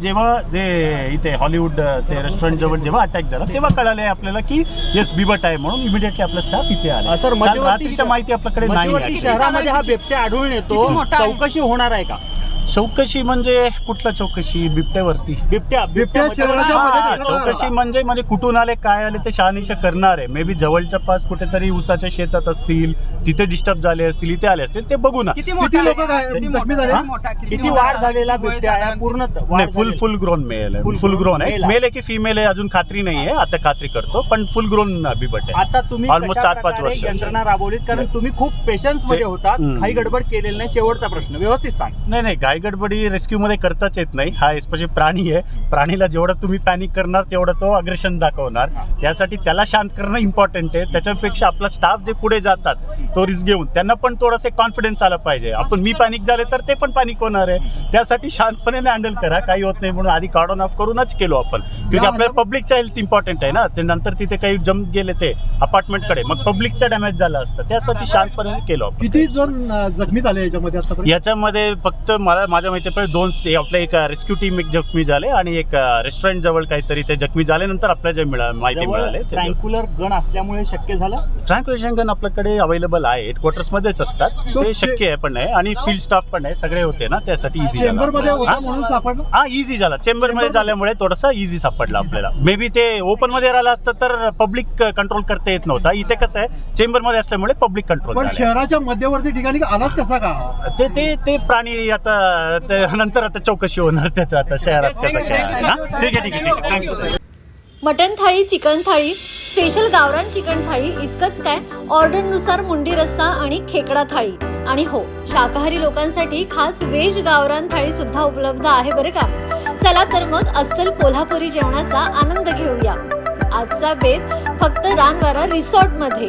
जेव्हा जे इथे हॉलिवूड ते रेस्टॉरंट जवळ जेव्हा अटॅक झाला तेव्हा कळाले आपल्याला की येस बिबट आहे म्हणून इमिडिएटली आपला स्टाफ इथे आला सर मध्यवर्ती रात्रीच्या माहिती आपल्याकडे नाही आहे. शहरामध्ये हा बिबट्या आढळून येतो? चौकशी होणार आहे का चौकशी म्हणजे कुठला चौकशी? बिबट्यावरती. बिबट्या बिबट्या मध्ये- शहराच्या हा, मध्ये दिसला. चौकशी म्हणजे म्हणजे कुठून आले काय आले ते शहानिशा करणार आहे. मे बी जवळच्या पास कुठेतरी उसाच्या शेतात असतील तिथे डिस्टर्ब झाले असतील इथे आले असतील ते बघू ना. किती किती मोठा लोकं आहे? काय- किती जखमी मोठा? झाले? आहे? मोठा, किती मोठा वाढ? झालेला वय बिबट्या आहे? साधारण पूर्ण वाढ नाही फुल झालेली. फुल ग्रोन मेल आहे. Full फुल grown ग्रोन आहे male आहे. मेल आहे की फिमेल आहे अजून खात्री नाही आहे आता खात्री करतो पण फुल ग्रोन बिबट आहे. आता तुम्ही कशा चार पाच प्रकारे वर्ष. यंत्रणा राबवलीत? कारण तुम्ही खूप पेशन्समध्ये ते- होतात. हम्म. काही गडबड केलेली नाही. शेवटचा प्रश्न. व्यवस्थित सांग. नाही नाही गाय गडबडी रेस्क्यू मध्ये करताच येत नाही. हा स्पेशली प्राणी आहे. प्राणीला जेवढं तुम्ही पॅनिक करणार तेवढं तो अग्रेशन दाखवणार. त्यासाठी त्याला शांत करणं इम्पॉर्टंट आहे. त्याच्यापेक्षा आपला स्टाफ जे पुढे जातात तो रिस्क घेऊन त्यांना पण थोडंसं कॉन्फिडन्स आला पाहिजे. आपण मी पॅनिक झाले तर ते पण पॅनिक होणार आहे. त्यासाठी शांतपणे हँडल करा. काही होत नाही म्हणून आधी कार्डॉन ऑफ करूनच केलो आपण. क्योंकि आपल्याला पब्लिकचा हेल्थ इम्पॉर्टंट आहे ना. ते नंतर तिथे काही जम्प गेले ते अपार्टमेंटकडे मग पब्लिकचा डॅमेज झाला असतं. त्यासाठी शांतपणे केलो आपण. किती जण जखमी झाले याच्यामध्ये याच्यामध्ये फक्त मला माझ्या माहितीपर्यंत दोन आपल्या एक रेस्क्यू टीम एक जखमी झाले आणि एक रेस्टॉरंट जवळ काहीतरी ते जखमी झाल्यानंतर आपल्याला जे मिळा माहिती मिळाले ट्रँक्युलर गण असल्यामुळे शक्य झालं? ट्रँक्युलेशन गन आपल्याकडे अवेलेबल आहे. हेडक्वार्टर्स मध्येच असतात. तो शक्य आहे पण आहे आणि फील्ड स्टाफ पण आहे. सगळे होते ना त्यासाठी इझी चेंबरमध्ये होता झाला म्हणून सापडलं? हा इझी झाला. चेंबरमध्ये झाल्यामुळे थोडासा इझी सापडला आपल्याला. मे बी ते ओपनमध्ये राहिलं असतं तर पब्लिक कंट्रोल करता येत नव्हता. इथे कसं आहे चेंबरमध्ये असल्यामुळे पब्लिक कंट्रोल शहराच्या मध्यवर्ती ठिकाणी आलाच कसा का? ते ते ते प्राणी आता ते नंतर आता चौकशी होणार त्याचं आता शहरात कसं काय आहे ना ठीक आहे ठीक आहे ठीक आहे. Thank you mutton thali chicken thali special गावरान चिकन थाळी इतकंच काय? ऑर्डरनुसार मुंडी रस्सा आणि खेकडा थाळी. आणि हो शाकाहारी लोकांसाठी खास व्हेज गावरान थाळी सुद्धा उपलब्ध आहे बरं का? चला तर मग अस्सल कोल्हापुरी जेवणाचा आनंद घेऊया. आजचा बेत फक्त रानवारा रिसॉर्टमध्ये